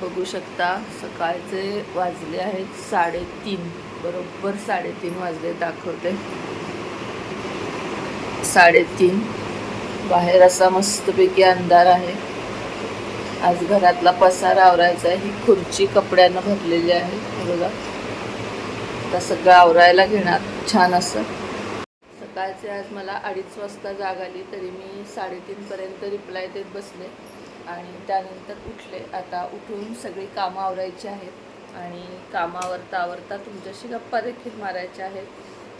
बघू शकता सकाळचे वाजले आहेत साडेतीन बरोबर साडेतीन वाजले दाखवते. साडेतीन बाहेर असा मस्तपैकी अंधार आहे. आज घरातला पसारा आवरायचा आहे ही खुर्ची कपड्यानं भरलेली आहे बघा. आता सगळं आवरायला घेणार छान असं. सकाळचे आज मला अडीच वाजता जाग आली तरी मी साडेतीनपर्यंत रिप्लाय देत बसले. आणि त्यानंतर उठले. आता उठून सगळी कामं आवरायची आहेत. आणि कामावरता आवरता तुमच्याशी गप्पा देखील मारायच्या आहेत.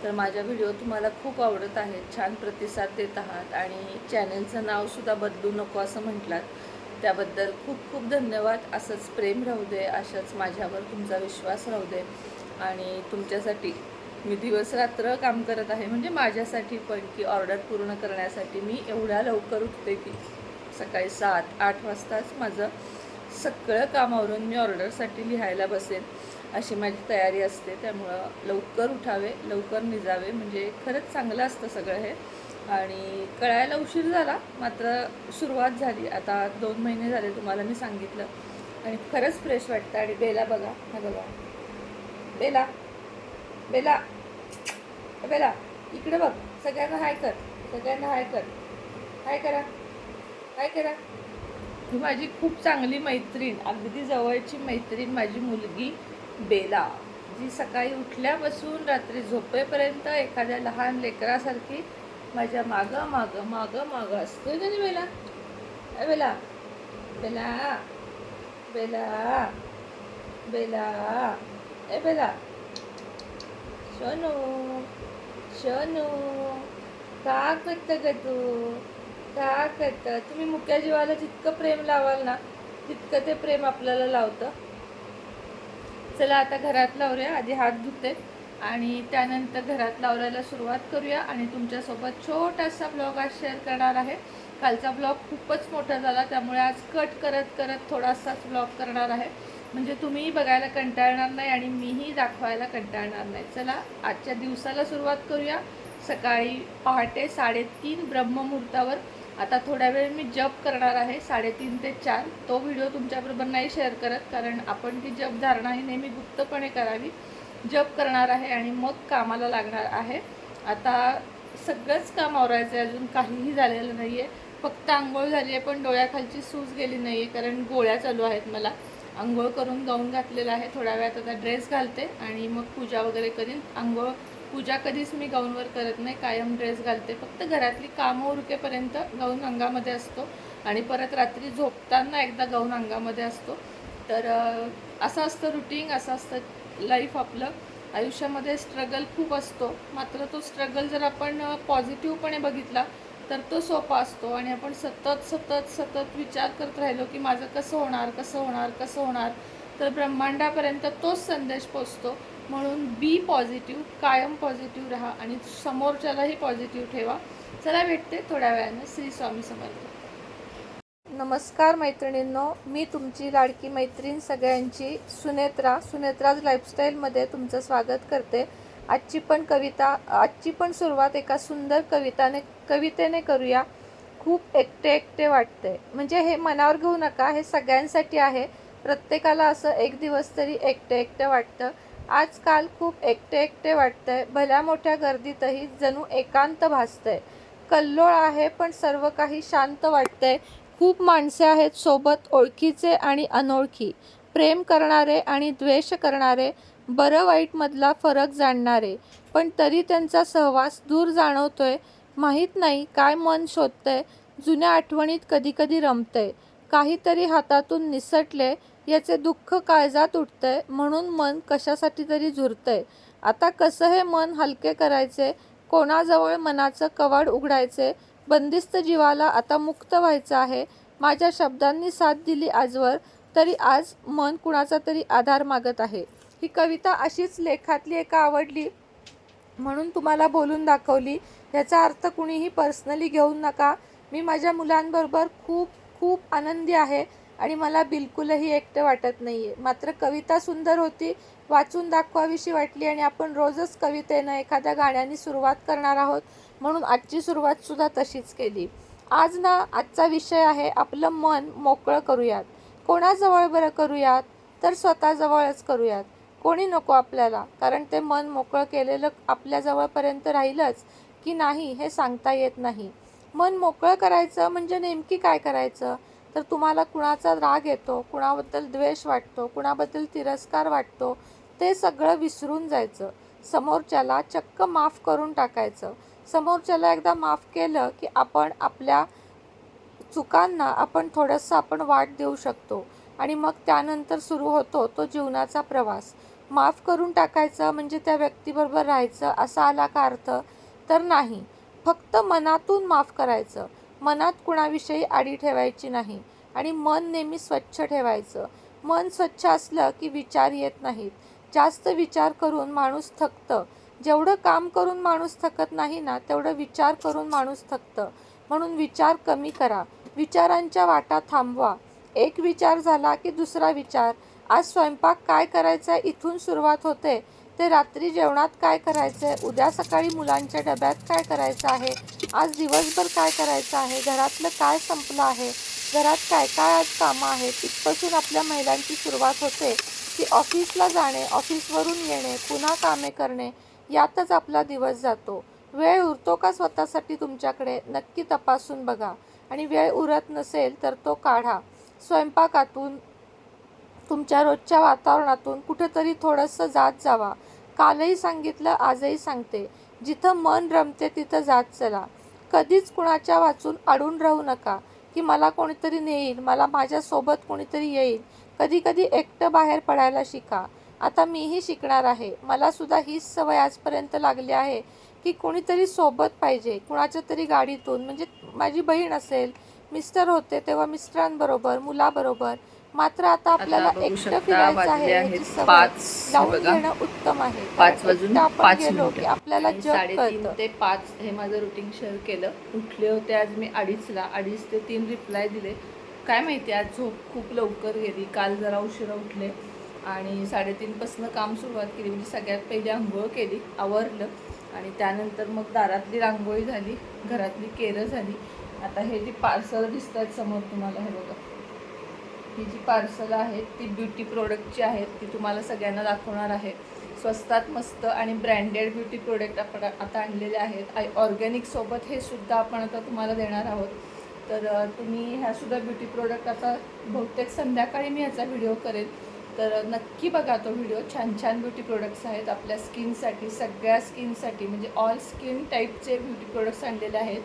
तर माझ्या व्हिडिओ तुम्हाला खूप आवडत आहेत. छान प्रतिसाद देत आहात. आणि चॅनलचं नावसुद्धा बदलू नको असं म्हटलात. त्याबद्दल खूप खूप धन्यवाद. असंच प्रेम राहू दे. अशाच माझ्यावर तुमचा विश्वास राहू दे. आणि तुमच्यासाठी मी दिवस रात्र काम करत आहे. म्हणजे माझ्यासाठी पण की ऑर्डर पूर्ण करण्यासाठी मी एवढ्या लवकर उठते की सकाळी सात आठ वाजताच माझं सगळं कामावरून मी ऑर्डरसाठी लिहायला बसेन अशी माझी तयारी असते. त्यामुळं लवकर उठावे लवकर निजावे म्हणजे खरंच चांगलं असतं सगळं हे. आणि कळायला उशीर झाला मात्र सुरुवात झाली. आता दोन महिने झाले तुम्हाला मी सांगितलं. आणि खरंच फ्रेश वाटतं. आणि बेला बघा हा बघा. बेला बेला बेला इकडे बघ. सगळ्यांना हाय कर सगळ्यांना हाय कर. हाय करा. काय करा? ही माझी खूप चांगली मैत्रीण अगदी जवळची मैत्रीण माझी मुलगी बेला जी सकाळी उठल्यापासून रात्री झोपेपर्यंत एखाद्या लहान लेकरासारखी माझ्या मागं मागं मागं मागं असतोय का नाही बेला? ए बेला बेला बेला बेला ए बेला सोनू सोनू का करतं ग तू? का करता तुम्ही मुक्या जीवाला जितकं प्रेम लावाल ना तितकं ते प्रेम आपल्याला लावतं. चला आता घरात लावूया आधी हात धुते आणि त्यानंतर घरात लावरायला सुरुवात करूया आणि तुमच्यासोबत छोटासा ब्लॉग आज शेअर करणार आहे. कालचा ब्लॉग खूपच मोठा झाला त्यामुळे आज कट करत करत थोडासाच ब्लॉग करणार आहे. म्हणजे तुम्हीही बघायला कंटाळणार नाही आणि मीही दाखवायला कंटाळणार नाही. चला आजच्या दिवसाला सुरुवात करूया. सकाळी पहाटे साडेतीन ब्रह्ममुहूर्तावर आता थोड्या वेळ मी जप करणार आहे साडेतीन ते चार. तो व्हिडिओ तुमच्याबरोबर नाही शेअर करत कारण आपण ती जप धारणा ही नेहमी गुप्तपणे करावी. जप करणार आहे आणि मग कामाला लागणार आहे. आता सगळंच काम आवरायचं आहे अजून काहीही झालेलं नाही आहे फक्त आंघोळ झाली आहे पण डोळ्याखालची सूज गेली नाही आहे कारण गोळ्या चालू आहेत मला. आंघोळ करून गाऊन घातलेला आहे थोड्या वेळात आता ड्रेस घालते आणि मग पूजा वगैरे करीन. आंघोळ पूजा कधीच मी गाऊनवर करत नाही कायम ड्रेस घालते. फक्त घरातली कामं उरकेपर्यंत गाऊन अंगामध्ये असतो आणि परत रात्री झोपताना एकदा गाऊन अंगामध्ये असतो. तर असं असतं रुटीन असं असतं लाईफ आपलं. आयुष्यामध्ये स्ट्रगल खूप असतो. मात्र तो स्ट्रगल जर आपण पॉझिटिव्हपणे बघितला तर तो सोपा असतो. आणि आपण सतत सतत सतत विचार करत राहिलो की माझं कसं होणार कसं होणार कसं होणार? तर ब्रह्मांडापर्यंत तोच संदेश पोचतो. म्हणून बी पॉझिटिव्ह कायम पॉझिटिव्ह राहा आणि समोरच्यालाही पॉझिटिव्ह ठेवा. चला भेटते थोड्या वेळानं. श्री स्वामी समर्थ. नमस्कार मैत्रिणींनो मी तुमची लाडकी मैत्रीण सगळ्यांची सुनेत्रा. सुनेत्राज लाईफस्टाईलमध्ये तुमचं स्वागत करते. आजची पण कविता आजची पण सुरुवात एका सुंदर कविताने कवितेने करूया. खूप एकटे एकटे वाटते. म्हणजे हे मनावर घेऊ नका हे सगळ्यांसाठी आहे. प्रत्येकाला असं एक दिवस तरी एकटे एकटे वाटतं. आजकाल खूप एकटे एकटे वाटतंय. भल्या मोठ्या गर्दीतही जणू एकांत भासतंय. कल्लोळ आहे पण सर्व काही शांत वाटतंय. खूप माणसे आहेत सोबत ओळखीचे आणि अनोळखी. प्रेम करणारे आणि द्वेष करणारे बरं वाईटमधला फरक जाणणारे. पण तरी त्यांचा सहवास दूर जाणवतोय. माहीत नाही काय मन शोधतंय. जुन्या आठवणीत कधी कधी रमतंय. काहीतरी हातातून निसटले याचे दुःख काळजात उठतंय म्हणून मन कशासाठी तरी झुरतंय. आता कसं हे मन हलके करायचे? कोणाजवळ मनाचं कवाड उघडायचे? बंदिस्त जीवाला आता मुक्त व्हायचं आहे. माझ्या शब्दांनी साथ दिली आजवर तरी आज मन कुणाचा तरी आधार मागत आहे. ही कविता अशीच लेखातली एका आवडली म्हणून तुम्हाला बोलून दाखवली. याचा अर्थ कुणीही पर्सनली घेऊ नका. मी माझ्या मुलांबरोबर खूप खूप आनंदी आहे आणि मला बिलकुलही एकटं वाटत नाही आहे मात्र कविता सुंदर होती वाचून दाखवावीशी वाटली आणि आपण रोजच कवितेनं एखाद्या गाण्याने सुरुवात करणार आहोत म्हणून आजची सुरुवातसुद्धा तशीच केली. आज ना आजचा विषय आहे आपलं मन मोकळं करूयात. कोणाजवळ बरं करूयात? तर स्वतःजवळच करूयात. कोणी नको आपल्याला? कारण ते मन मोकळं केलेलं आपल्या जवळपर्यंत राहीलच की नाही हे सांगता येत नाही. मन मोकळं करायचं म्हणजे नेमकी काय करायचं? तर तुम्हाला कुणाचा राग येतो कुणाबद्दल द्वेष वाटतो कुणाबद्दल तिरस्कार वाटतो ते सगळं विसरून जायचं. समोरच्याला चक्क माफ करून टाकायचं. समोरच्याला एकदा माफ केलं की आपण आपल्या चुकांना आपण थोडंसं आपण वाट देऊ शकतो आणि मग त्यानंतर सुरू होतो तो जीवनाचा प्रवास. माफ करून टाकायचं म्हणजे त्या व्यक्तीबरोबर राहायचं असा आला का अर्थ? तर नाही. फक्त मनातून माफ करायचं. मनात कुणाविषयी आडी ठेवायची नाही. आणि मन नेहमी स्वच्छ ठेवायचं. मन स्वच्छ असलं की विचार येत नाहीत. जास्त विचार करून माणूस थकतं. जेवढं काम करून माणूस थकत नाही ना तेवढं विचार करून माणूस थकतं. म्हणून विचार कमी करा. विचारांच्या वाटा थांबवा. एक विचार झाला की दुसरा विचार. आज स्वयंपाक काय करायचा आहे इथून सुरुवात होते. ते रात्री जेवणात काय करायचं आहे उद्या सकाळी मुलांच्या डब्यात काय करायचं आहे? आज दिवसभर काय करायचं आहे? घरातलं काय संपलं आहे? घरात काय काय आज कामं आहेत? इथपासून आपल्या महिलांची सुरुवात होते की ऑफिसला जाणे ऑफिसवरून येणे पुन्हा कामे करणे यातच आपला दिवस जातो. वेळ उरतो का स्वतःसाठी तुमच्याकडे? नक्की तपासून बघा. आणि वेळ उरत नसेल तर तो काढा. स्वयंपाकातून तुमच्या रोजच्या वातावरणातून कुठेतरी थोडंसं जात जावा. कालही सांगितलं आजही सांगते. जिथं मन रमते तिथं जात चला. कधीच कुणाच्या वाचून अडून राहू नका की मला कोणीतरी नेईल मला माझ्यासोबत कोणीतरी येईल. कधी कधी एकटं बाहेर पडायला शिका. आता मीही शिकणार आहे. मला सुद्धा हीच सवय आजपर्यंत लागली आहे की कोणीतरी सोबत पाहिजे कुणाच्या तरी गाडीतून. म्हणजे माझी बहीण असेल मिस्टर होते तेव्हा मिस्टरांबरोबर मुलाबरोबर मात्र आता आपल्याला एकटं फिरायचं आहे आहेत याची सवय पाच लावून. घेणं उत्तम आहे. पाच वाजून आपण पाच गेलो की मिनिटं. आपल्याला आणि जग साडेतीन कळतं. ते पाच हे माझं रुटीन शेअर केलं. उठले होते आज मी अडीचला. अडीच ते तीन रिप्लाय दिले. काय माहिती आज झोप खूप लवकर गेली. काल जरा उशिरा उठले आणि साडेतीनपासून काम सुरुवात केली. म्हणजे सगळ्यात पहिले आंघोळ केली आवरलं आणि त्यानंतर मग दारातली रांगोळी झाली घरातली केरं झाली. आता हे जी पार्सल दिसतात समोर तुम्हाला हे बघा. ही जी पार्सल आहेत ती ब्युटी प्रोडक्टची आहेत ती तुम्हाला सगळ्यांना दाखवणार आहे. स्वस्तात मस्त आणि ब्रँडेड ब्युटी प्रोडक्ट आपण आता आणलेले आहेत. आय ऑर्गॅनिकसोबत हे सुद्धा आपण आता तुम्हाला देणार आहोत. तर तुम्ही ह्यासुद्धा ब्युटी प्रोडक्ट आता बहुतेक संध्याकाळी मी ह्याचा व्हिडिओ करेन. तर नक्की बघा तो व्हिडिओ छान छान ब्युटी प्रोडक्ट्स आहेत आपल्या स्किनसाठी सगळ्या स्किनसाठी म्हणजे ऑल स्किन टाईपचे ब्युटी प्रोडक्ट्स आणलेले आहेत.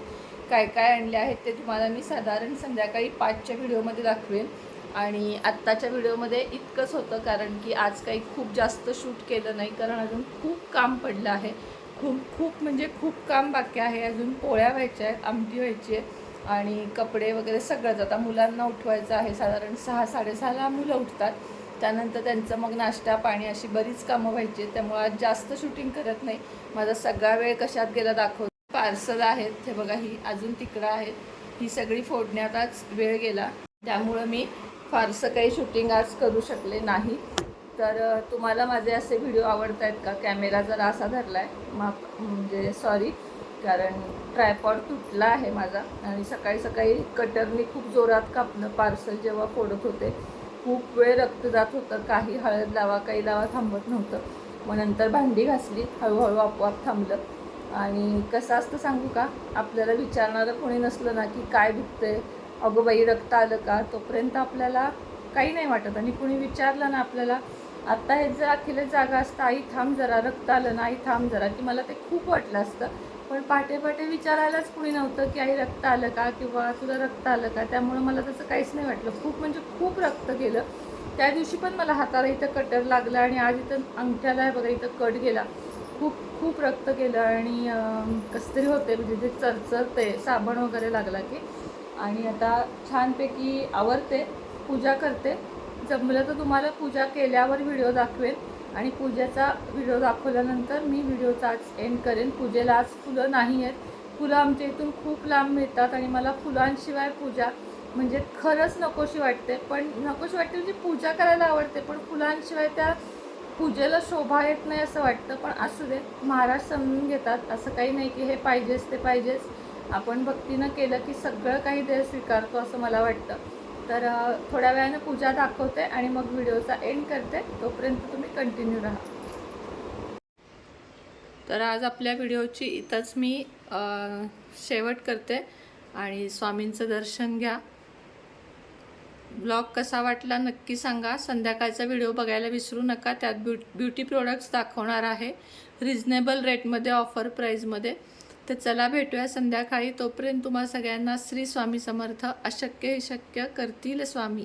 काय काय आणले आहेत ते तुम्हाला मी साधारण संध्याकाळी पाचच्या व्हिडिओमध्ये दाखवेन. आणि आत्ताच्या व्हिडिओमध्ये इतकंच होतं कारण की आज काही खूप जास्त शूट केलं नाही कारण अजून खूप काम पडलं आहे. खूप खूप म्हणजे खूप काम बाकी आहे. अजून पोळ्या व्हायच्या आहेत आमटी व्हायची आहे आणि कपडे वगैरे सगळंच. आता मुलांना उठवायचं आहे साधारण सहा साडेसहाला मुलं उठतात. त्यानंतर त्यांचं मग नाश्ता पाणी अशी बरीच कामं व्हायची आहेत. त्यामुळे आज जास्त शूटिंग करत नाही. माझा सगळा वेळ कशात गेला दाखव पार्सल आहेत हे बघा ही अजून तिकडं आहेत ही सगळी फोडण्यातच वेळ गेला. त्यामुळं मी फारसं काही शूटिंग आज करू शकले नाही. तर तुम्हाला माझे असे व्हिडिओ आवडत आहेत का? कॅमेरा जरा असा धरला आहे माप म्हणजे सॉरी कारण ट्रायपॉड तुटला आहे माझा. आणि सकाळी सकाळी कटरने खूप जोरात कापलं. पार्सल जेव्हा फोडत होते खूप वेळ रक्त जात होतं. काही हळद लावा काही लावा थांबत नव्हतं. मग नंतर भांडी घासली. हळूहळू आपोआप थांबलं. आणि कसं असतं सांगू का? आपल्याला विचारणारं कोणी नसलं ना की काय दुखतंय? अगं बाई रक्त आलं का? तोपर्यंत आपल्याला काही नाही वाटत. आणि कुणी विचारलं ना आपल्याला आत्ता हे जर अखिले जागा असतं आई थांब जरा रक्त आलं ना आई थांब जरा की मला ते खूप वाटलं असतं. पण पाटे पाटे विचारायलाच कुणी नव्हतं की आई रक्त आलं का? किंवा तुला रक्त आलं का? त्यामुळं मला तसं काहीच नाही वाटलं. खूप म्हणजे खूप रक्त गेलं. त्या दिवशी पण मला हाताला इथं कटर लागलं आणि आज इथं अंगठ्याला आहे बघा इथं कट गेला. खूप खूप रक्त गेलं आणि कसं तरी होते म्हणजे ते चरचरते साबण वगैरे लागला की. आणि आता छानपैकी आवरते पूजा करते. जमलं तर तुम्हाला पूजा केल्यावर व्हिडिओ दाखवेल आणि पूजेचा व्हिडिओ दाखवल्यानंतर मी व्हिडिओचा आज एंड करेन. पूजेला आज फुलं नाही आहेत. फुलं आमच्या इथून खूप लांब मिळतात आणि मला फुलांशिवाय पूजा म्हणजे खरंच नकोशी वाटते. पण नकोशी वाटते म्हणजे पूजा करायला आवडते पण फुलांशिवाय त्या पूजेला शोभा येत नाही असं वाटतं. पण असू दे महाराज समजून घेतात. असं काही नाही की हे पाहिजेच ते पाहिजेच. आपण भक्तीनं केलं की सगळं काही देव स्वीकारतो असं मला वाटतं. तर थोड्या वेळानं पूजा दाखवते आणि मग व्हिडिओचा एंड करते. तोपर्यंत तुम्ही कंटिन्यू राहा. तर आज आपल्या व्हिडिओची इथंच मी शेवट करते आणि स्वामींचं दर्शन घ्या. ब्लॉग कसा वाटला नक्की सांगा. संध्याकाळचा व्हिडिओ बघायला विसरू नका. त्यात ब्यु ब्युटी प्रोडक्ट्स दाखवणार आहे. रिजनेबल रेटमध्ये ऑफर प्राईजमध्ये तर चला भेटूया संध्याकाळी. तोपर्यंत तुम्हा सगळ्यांना श्री स्वामी समर्थ अशक्य हे शक्य करतील स्वामी.